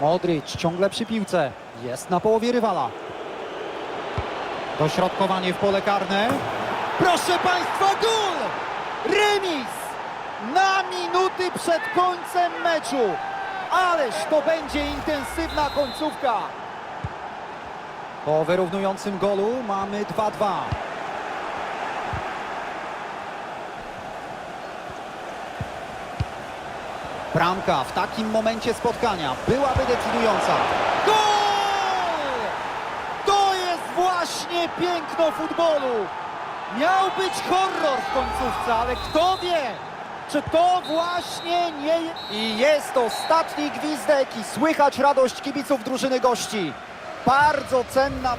Modric ciągle przy piłce. Jest na połowie rywala. Dośrodkowanie w pole karne. Proszę Państwa, gol! Remis! Na minuty przed końcem meczu. Ależ to będzie intensywna końcówka. Po wyrównującym golu mamy 2-2. Bramka w takim momencie spotkania byłaby decydująca. Gol! To jest właśnie piękno futbolu. Miał być horror w końcówce, ale kto wie, czy to właśnie nie... I jest ostatni gwizdek i słychać radość kibiców drużyny gości. Bardzo cenna...